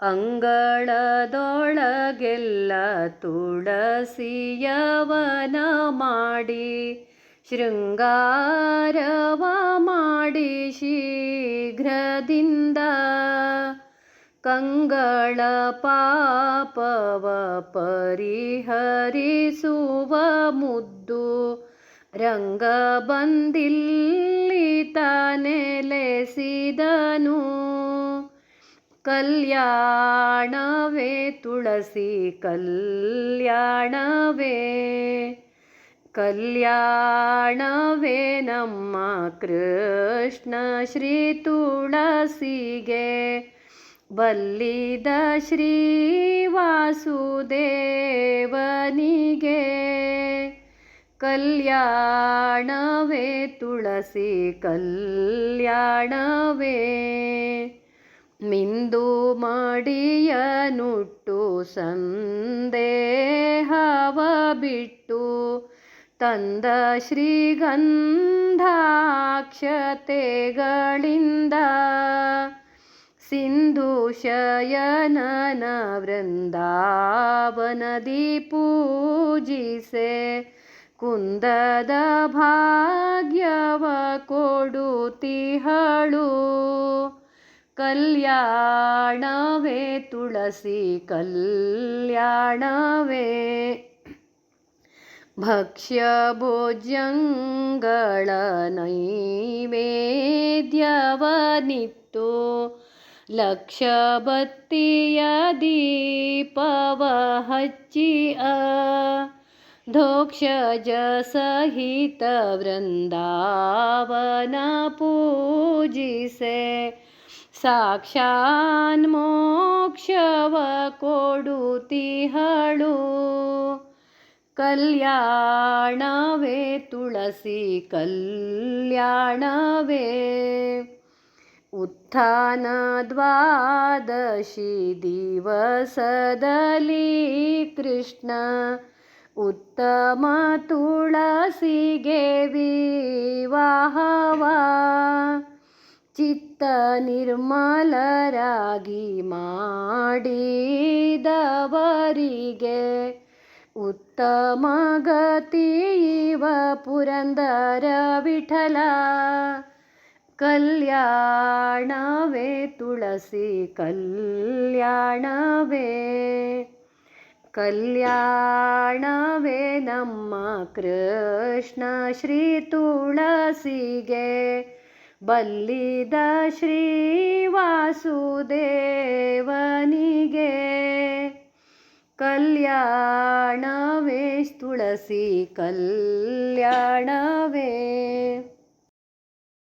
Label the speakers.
Speaker 1: ಅಂಗಳದೊಳಗೆಲ್ಲ ತುಳಸಿಯವನ ಮಾಡಿ ಶೃಂಗಾರವ ಮಾಡಿ ಶೀಘ್ರದಿಂದ ಕಂಗಳ ಪಾಪವ ಪರಿಹರಿಸುವ ಮುದ್ದು ರಂಗ ಬಂದಿಲ್ಲಿ ನೆಲೆಸಿದನು ಕಲ್ಯಾಣವೇ ತುಳಸಿ ಕಲ್ಯಾಣವೇ ಕಲ್ಯಾಣವೇ ನಮ್ಮ ಕೃಷ್ಣ ಶ್ರೀ ತುಳಸಿಗೆ. ಬಲ್ಲಿದ ಶ್ರೀ ವಾಸುದೇವನಿಗೆ. ಕಲ್ಯಾಣವೇ ತುಳಸಿ ಕಲ್ಯಾಣವೇ ಮಿಂದು ಮಡಿಯನುಟ್ಟು ಸಂದೇಹವ ಬಿಟ್ಟು ತಂದ ಶ್ರೀಗಂಧಾಕ್ಷತೆಗಳಿಂದ ಸಿಂಧು ಶಯನನ ವೃಂದಾವನದಿ ಪೂಜಿಸೆ ಕುಂದದ ಭಾಗ್ಯವ ಕೊಡುತಿಹಳು कल्याणवे तुळसी कल्याणवे. भक्ष्य नैवेद्यवनितो लक्षबत्तिय दीपवहच्चि धोक्षजसहितवृन्दावन पूजिसे ಸಾಕ್ಷಾನ್ ಮೋಕ್ಷವ ಕೊಡುತಿಹಳು ಕಲ್ಯಾಣವೇ ತುಳಸಿ ಕಲ್ಯಾಣವೇ. ಉತ್ಥಾನ ದ್ವಾದಶಿ ದಿವಸದಲ್ಲಿ ಕೃಷ್ಣ ಉತ್ತಮ ತುಳಸಿಗೆ ವಿವಾಹವ ಚಿತ್ತ ನಿರ್ಮಲರಾಗಿ ಮಾಡಿದವರಿಗೆ ಉತ್ತಮ ಗತಿವ ಪುರಂದರ ವಿಠಲ. ಕಲ್ಯಾಣವೇ ತುಳಸಿ, ಕಲ್ಯಾಣವೇ. ಕಲ್ಯಾಣವೇ ನಮ್ಮ ಕೃಷ್ಣ ಶ್ರೀ ತುಳಸಿಗೆ ಬಲ್ಲಿದ ಶ್ರೀ ವಾಸುದೇವನಿಗೆ ಕಲ್ಯಾಣವೇ ತುಳಸಿ ಕಲ್ಯಾಣವೇ.